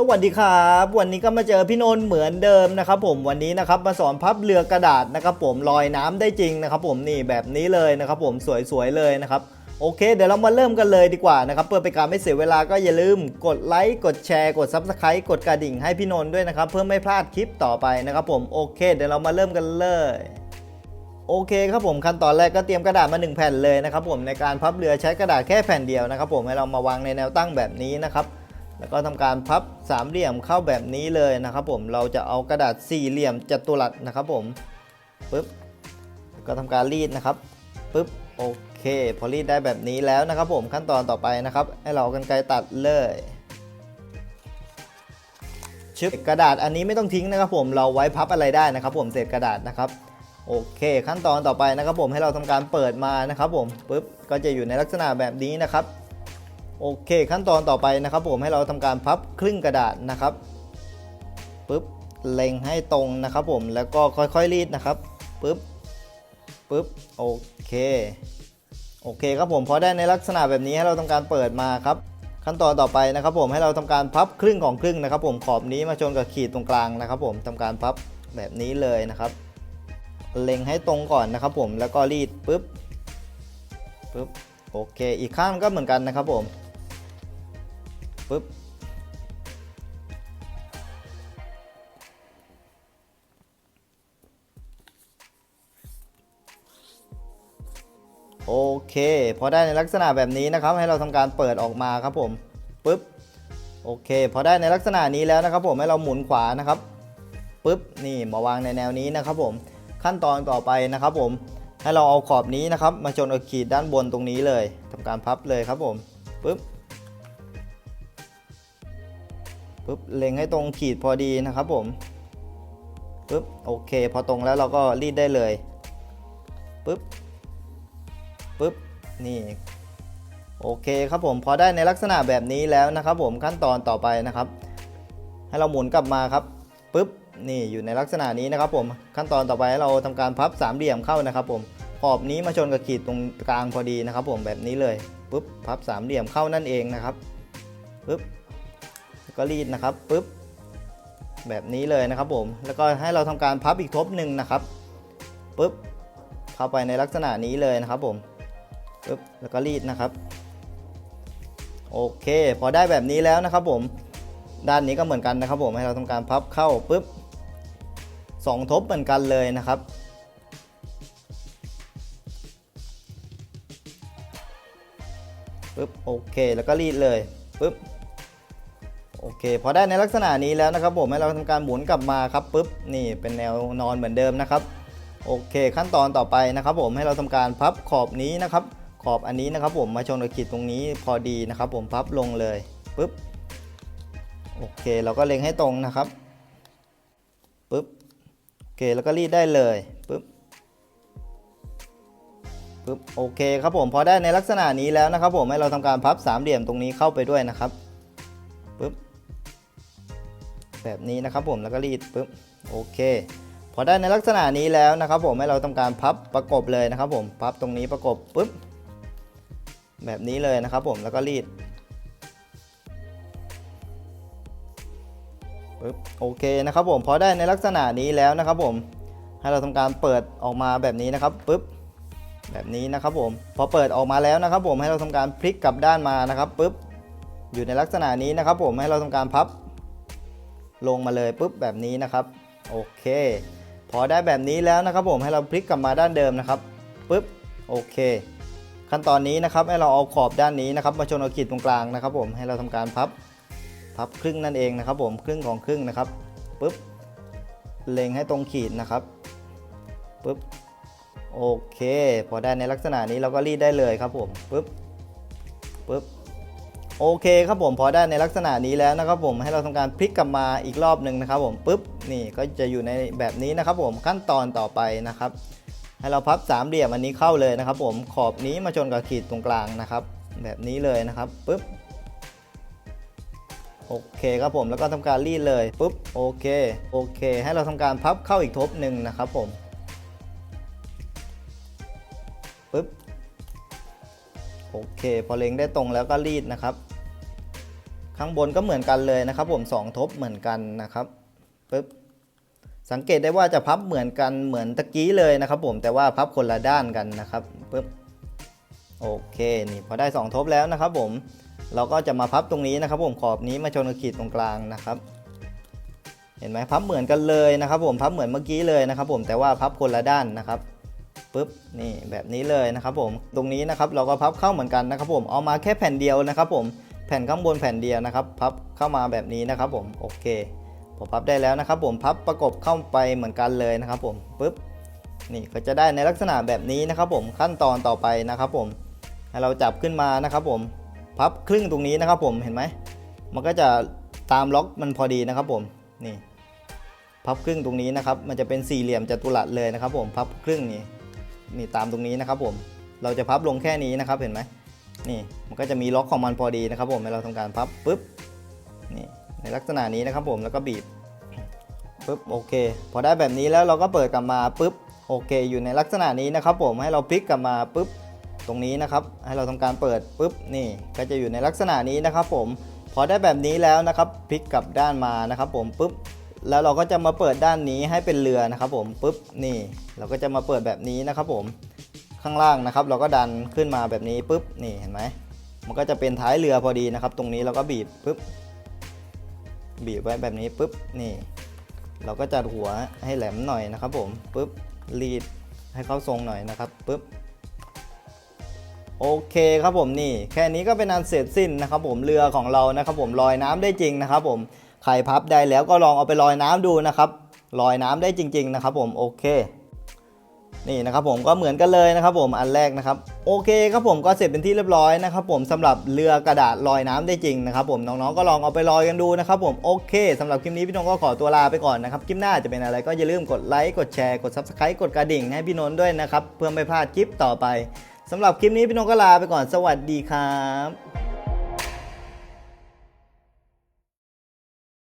สวัสดีครับ วันนี้ก็มาเจอพี่นนท์เหมือนเดิมนะครับผมวันนี้นะครับมาสอนพับเรือกระดาษนะครับผมลอยน้ำได้จริงนะครับผมนี่แบบนี้เลยนะครับผมสวยๆเลยนะครับโอเค เดี๋ยวเรามาเริ่มกันเลยดีกว่านะครับเพื่อเป็นการไม่เสียเวลาก็อย่าลืมกดไลค์กดแชร์กด Subscribe กดกระดิ่งให้พี่นนท์ด้วยนะครับเพื่อไม่พลาดคลิปต่อไปนะครับผมโอเค เดี๋ยวเรามาเริ่มกันเลยโอเคครับผมขั้นตอนแรกก็เตรียมกระดาษมา 1 แผ่นเลยนะครับผมในการพับเรือใช้กระดาษแค่แผ่นเดียวนะครับผมให้เรามาวางในแนวตั้งแบบนี้นะครับ แล้วก็ทำการพับสามเหลี่ยมเข้าแบบนี้เลยนะครับ ผมเราจะเอากระดาษสี่เหลี่ยมจัตุรัสนะครับ ผมปึ๊บแล้วก็ทำการรีดนะครับปึ๊บโอเคพอรีดได้แบบนี้แล้วนะครับ ผมขั้นตอนต่อไปนะครับ ให้เราเอากันไกรตัดเลยชึบกระดาษอันนี้ไม่ต้องทิ้งนะครับ ผมเราไว้พับอะไรได้นะครับ ผมเศษกระดาษนะครับโอเค ขั้นตอนต่อไปนะครับ ผมให้เราทำการเปิดมานะครับ ผมปึ๊บก็จะอยู่ในลักษณะแบบนี้นะครับ โอเค ขั้นตอนต่อไปนะครับผมให้เราทำการพับครึ่งกระดาษนะครับปึ๊บเล็งให้ตรงนะครับผมแล้วก็ค่อยๆรีดนะครับปึ๊บปึ๊บโอเคโอเคครับผมพอได้ในลักษณะแบบนี้ให้เราทำการเปิดมาครับ ขั้นตอนต่อไปนะครับผมให้เราทำการพับครึ่งของครึ่งนะครับ ผมขอบนี้มาชนกับขีดตรงกลางนะครับ ผมทำการพับแบบนี้เลยนะครับ เล็งให้ตรงก่อนนะครับ ผมแล้วก็รีดปึ๊บปึ๊บโอเค อีกข้างก็เหมือนกันนะครับผม ปึ๊บโอเค พอได้ในลักษณะแบบนี้นะครับ ให้เราทำการเปิดออกมาครับผมปึ๊บโอเค พอได้ในลักษณะนี้แล้วนะครับ ผมให้เราหมุนขวานะครับปึ๊บนี่มาวางในแนวนี้นะครับ ผมขั้นตอนต่อไปนะครับ ผมให้เราเอาขอบนี้นะครับ มาชนกับขีดด้านบนตรงนี้เลยทำการพับเลยครับผมปึ๊บ ปึ๊บเล็งให้ตรงขีดพอดีนะครับผมปึ๊บโอเค พอตรงแล้วเราก็รีดได้เลยปึ๊บปึ๊บนี่โอเคครับผมพอได้ในลักษณะแบบนี้แล้วนะครับ ผมขั้นตอนต่อไปนะครับ ให้เราหมุนกลับมาครับปึ๊บนี่อยู่ในลักษณะนี้นะครับ ผมขั้นตอนต่อไปให้เราทำการพับสามเหลี่ยมเข้านะครับ ผมขอบนี้มาชนกับขีดตรงกลางพอดีนะครับ ผมแบบนี้เลยปึ๊บพับสามเหลี่ยมเข้านั่นเองนะครับปึ๊บ ก็รีดนะครับปึ๊บแบบนี้เลยนะครับผมแล้วก็ให้เราทำการพับอีกทบหนึ่งนะครับปึ๊บเข้าไปในลักษณะนี้เลยนะครับผมปึ๊บแล้วก็รีดนะครับ โอเค พอได้แบบนี้แล้วนะครับผมด้านนี้ก็เหมือนกันนะครับผมให้เราทำการพับเข้าปุ๊บสองทบเหมือนกันเลยนะครับปุ๊บโอเค แล้วก็รีดเลยปุ๊บ เคพอได้ในลักษณะนี้แล้วนะครับผมให้เราทำการหมุนกลับมาครับปุ๊บนี่เป็นแนวนอนเหมือนเดิมนะครับโอเค ขั้นตอนต่อไปนะครับ ผมให้เราทำการพับขอบนี้นะครับ ขอบอันนี้นะครับ ผมมาชนกับขีดตรงนี้พอดีนะครับ ผมพับลงเลยปุ๊บโอเค เราก็เล็งให้ตรงนะครับปึ๊บโอเคแล้วก็รีดได้เลยปึ๊บปึ๊บโอเคครับผมพอได้ในลักษณะนี้แล้วนะครับ ผมให้เราทำการพับสามเหลี่ยมตรงนี้เข้าไปด้วยนะครับ แบบนี้นะครับผมแล้วก็รีดปึ๊บโอเคพอได้ในลักษณะนี้แล้วนะครับผมให้เราทำการพับประกบเลยนะครับผมพับตรงนี้ประกบปึ๊บแบบนี้เลยนะครับผมแล้วก็รีดปึ๊บโอเคนะครับผมพอได้ในลักษณะนี้แล้วนะครับผมให้เราทำการเปิดออกมาแบบนี้นะครับปึ๊บแบบนี้นะครับผมพอเปิดออกมาแล้วนะครับผมให้เราทำการพลิกกลับด้านมานะครับปึ๊บอยู่ในลักษณะนี้นะครับผมให้เราทำการพับ ลงมาเลยปึ๊บแบบนี้นะครับโอเค พอได้แบบนี้แล้วนะครับผมให้เราพลิกกลับมาด้านเดิมนะครับปึ๊บโอเค ขั้นตอนนี้นะครับให้เราเอาขอบด้านนี้นะครับมาชนกับขีดตรงกลางนะครับ ผมให้เราทำการพับพับครึ่งนั่นเองนะครับ ผมครึ่งของครึ่งนะครับปุ๊บเล็งให้ตรงขีดนะครับปุ๊บโอเค พอได้ในลักษณะนี้เราก็รีดได้เลยครับผมปุ๊บปุ๊บ โอเคครับผมพอได้ในลักษณะนี้แล้วนะครับผมให้เราทำการพลิกกลับมาอีกรอบหนึ่งนะครับผมปุ๊บนี่ก็จะอยู่ในแบบนี้นะครับผมขั้นตอนต่อไปนะครับ ให้เราพับสามเหลี่ยมอันนี้เข้าเลยนะครับ ผมขอบนี้มาชนกับขีดตรงกลางนะครับ แบบนี้เลยนะครับปุ๊บโอเคครับผมแล้วก็ทำการรีดเลยปุ๊บโอเคโอเค ให้เราทำการพับเข้าอีกทบหนึ่งนะครับผมปุ๊บ โอเค พอเล็งได้ตรงแล้วก็รีดนะครับ ข้างบนก็เหมือนกันเลยนะครับ ผมสองทบเหมือนกันนะครับปึ๊บสังเกตได้ว่าจะพับเหมือนกันเหมือนตะกี้เลยนะครับ ผมแต่ว่าพับคนละด้านกันนะครับปึ๊บโอเคนี่พอได้สองทบแล้วนะครับ ผมเราก็จะมาพับตรงนี้นะครับ ผมขอบนี้มาชนกับขีดตรงกลางนะครับ เห็นไหมพับเหมือนกันเลยนะครับ ผมพับเหมือนเมื่อกี้เลยนะครับ ผมแต่ว่าพับคนละด้านนะครับ ปึ๊บนี่แบบนี้เลยนะครับผมตรงนี้นะครับเราก็พับเข้าเหมือนกันนะครับผมเอามาแค่แผ่นเดียวนะครับผมแผ่นข้างบนแผ่นเดียวนะครับ พับเข้ามาแบบนี้นะครับผมโอเคผมพับได้แล้วนะครับ ผมพับประกบเข้าไปเหมือนกันเลยนะครับผมปึ๊บนี่ก็จะได้ในลักษณะแบบนี้นะครับผมขั้นตอนต่อไปนะครับผมให้เราจับขึ้นมานะครับผมพับครึ่งตรงนี้นะครับผมเห็นไหมมันก็จะตามล็อกมันพอดีนะครับผมนี่พับครึ่งตรงนี้นะครับ มันจะเป็นสี่เหลี่ยมจัตุรัสเลยนะครับ ผมพับครึ่งนี่ นี่ตามตรงนี้นะครับผมเราจะพับลงแค่นี้นะครับเห็นไหมนี่มันก็จะมีล็อกของมันพอดีนะครับผมให้เราทำการพับปุ๊บนี่ในลักษณะนี้นะครับผมแล้วก็บีบปุ๊บโอเค พอได้แบบนี้แล้วเราก็เปิดกลับมาปุ๊บโอเค อยู่ในลักษณะนี้นะครับผมให้เราพลิกกลับมาปุ๊บตรงนี้นะครับ ให้เราทำการเปิดปุ๊บนี่ก็จะอยู่ในลักษณะนี้นะครับผมพอได้แบบนี้แล้วนะครับพลิกกลับด้านมานะครับผมปุ๊บ แล้วเราก็จะมาเปิดด้านนี้ให้เป็นเรือนะครับผมปุ๊บนี่ เราก็จะมาเปิดแบบนี้นะครับผมข้างล่างนะครับ เราก็ดันขึ้นมาแบบนี้ปุ๊บนี่เห็นไหมมันก็จะเป็นท้ายเรือพอดีนะครับ ตรงนี้เราก็บีบปุ๊บบีบไว้แบบนี้ปุ๊บนี่ เราก็จัดหัวให้แหลมหน่อยนะครับ ผมปุ๊บรีดให้เข้าทรงหน่อยนะครับปุ๊บโอเคครับผมนี่ แค่นี้ก็เป็นอันเสร็จสิ้นนะครับ ผมเรือของเรานะครับ ผมลอยน้ำได้จริงนะครับ ผม ใครพับได้แล้วก็ลองเอาไปลอยน้ำดูนะครับลอยน้ำได้จริง ๆ นะครับ ผมโอเค นี่นะครับผมก็เหมือนกันเลยนะครับ ผมอันแรกนะครับ โอเคครับผมก็เสร็จเป็นที่เรียบร้อยนะครับ ผมสำหรับเรือกระดาษลอยน้ำได้จริงนะครับ ผมน้องๆก็ลองเอาไปลอยกันดูนะครับ ผมโอเคสำหรับคลิปนี้พี่นนท์ก็ขอตัวลาไปก่อนนะครับคลิปหน้าจะเป็นอะไรก็อย่าลืมกดไลค์กดแชร์กด subscribe กดกระดิ่งให้พี่นนท์ด้วยนะครับเพื่อไม่พลาดคลิปต่อไปสำหรับคลิปนี้พี่นนท์ก็ลาไปก่อนสวัสดีครับ